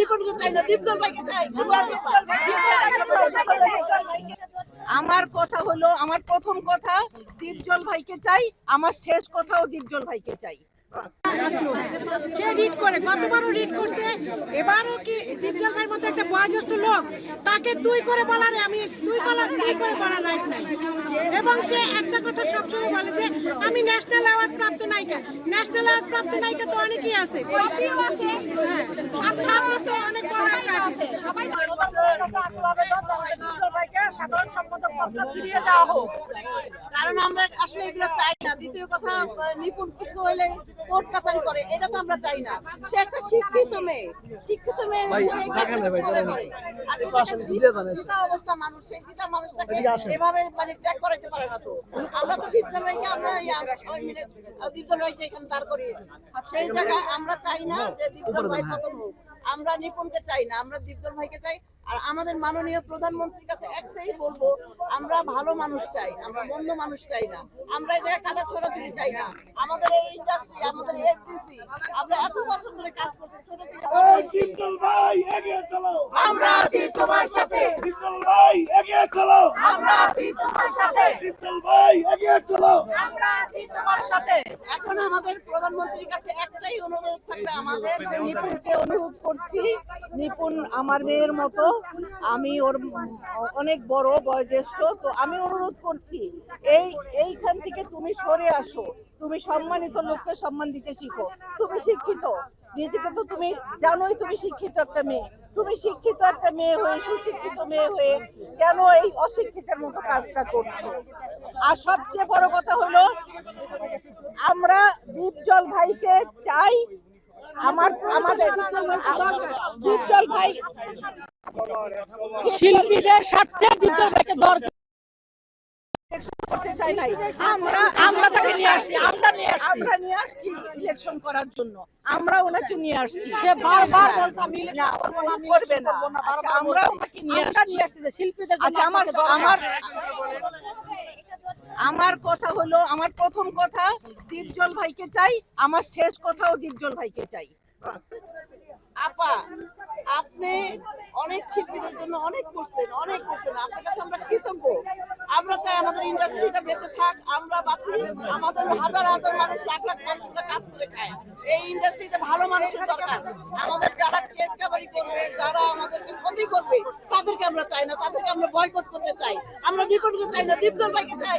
নিপুণকে চাই না দীপজল ভাইকে চাই আমার কথা হলো আমার প্রথম কথা দীপজল ভাইকে চাই আমার শেষ কথাও দীপজল ভাইকে চাই। সে রিড করে গতবারও রিড করছে? এবারও কি দীপজল ভাইয়ের মতো একটা বয়োজ্যেষ্ঠ লোক? তাকে তুই করে বলার আমি তুই বলার তুই করে বলার রাইট নাই। এবং সে একটা কথা সবসময় বলে যে আমি ন্যাশনাল অ্যাওয়ার্ড প্রাপ্ত নায়িকা। ন্যাশনাল অ্যাওয়ার্ড প্রাপ্ত নায়িকা তো অনেকেই আছে হ্যাঁ, সাত আছে অনেক বড় একটা আছে সবাই কারণ আমরা আসলে এগুলো চাই না। দ্বিতীয় কথা নিপুণ কিছু হলে কোর্ট কাছারি করে এটা তো আমরা চাই না। সে একটা শিক্ষিত মেয়ে। শিক্ষিত মেয়ে সে এই কাজটা করে? করে আর যে জায়গায় জিতা অবস্থা মানুষ সেই জিতা মানুষটাকে এভাবে মানে ত্যাগ করাইতে পারে না তো। আমরা তো ভাইকে আমরা সবাই মিলে ভাইকে এখানে দাঁড় করিয়েছি। সেই জায়গায় আমরা চাই না যে দীপজল ভাই পতন হোক। আমরা নিপুণকে চাই না, আমরা দীপজল ভাইকে চাই। আর আমাদের মাননীয় প্রধানমন্ত্রীর কাছে একটাই বলব, আমরা ভালো মানুষ চাই, আমরা মন্দ মানুষ চাই না, আমরা এই জায়গায় কাদা ছড়াছড়ি চাই না। আমাদের এই আমাদের এফডিসি আমরা এত বছর ধরে কাজ করছি ছোট থেকে। ভাই এগিয়ে চলো। আমরা আছি তোমার সাথে। ভাই এগিয়ে চলো। আমরা আছি তোমার সাথে। ভাই এগিয়ে চলো। আমরা আছি তোমার সাথে। এখন আমাদের প্রধানমন্ত্রীর কাছে একটাই অনুরোধ থাকবে আমাদের নিপুণকে অনুরোধ করছি নিপুণ আমার মেয়ের মতো আমি ওর অনেক বড় বয়োজ্যেষ্ঠ তো আমি অনুরোধ করছি এই এইখান থেকে তুমি সরে আসো। তুমি সম্মানিত লোককে সম্মান দিতে শিখো। তুমি শিক্ষিত। নিজেকে তো তুমি জানোই তুমি শিক্ষিত একটা মেয়ে। তুমি শিক্ষিত একটা মেয়ে হয়ে, সুশিক্ষিত মেয়ে হয়ে কেন এই অশিক্ষিতের মতো কাজটা করছ? আর সবচেয়ে বড় কথা হলো, আমরা দীপজল ভাইকে চাই আমার আমাদের দীপজল ভাই শিল্পীদের স্বার্থে দীপজল ভাইকে দরকার। করতে চাই নাই। আমরা আমরা তাকে নিয়ে আসছি আমরা নিয়ে আসছি। আমরা নিয়ে আসছি ইলেকশন করার জন্য। আমরা ওনাকে নিয়ে আসছি। সে বারবার বলছে আমি ইলেকশন করব না, আমি করবে না। করব না, বারবার আমরা ওনাকে নিয়ে আসছি। নিয়ে আসছি যে শিল্পীদের জন্য আমার আমার আমার কথা হলো আমার প্রথম কথা দীপজল ভাইকে চাই। আমার শেষ কথাও দীপজল ভাইকে চাই। আপা আপনি অনেক শিল্পীদের জন্য অনেক করছেন অনেক করছেন। আপনার কাছে আমরা কৃতজ্ঞ। আমরা চাই আমাদের ইন্ডাস্ট্রিটা বেঁচে থাক, আমরা বাঁচি, আমাদের হাজার হাজার মানুষ লাখ লাখ মানুষরা কাজ করে খায়। এই ইন্ডাস্ট্রিতে ভালো মানুষের দরকার। আমাদের যারা কেস কাবারি করবে, যারা আমাদেরকে ক্ষতি করবে, তাদেরকে আমরা চাই না, তাদেরকে আমরা বয়কট করতে চাই। আমরা বিপদকে চাই না দীপ্তর ভাইকে চাই।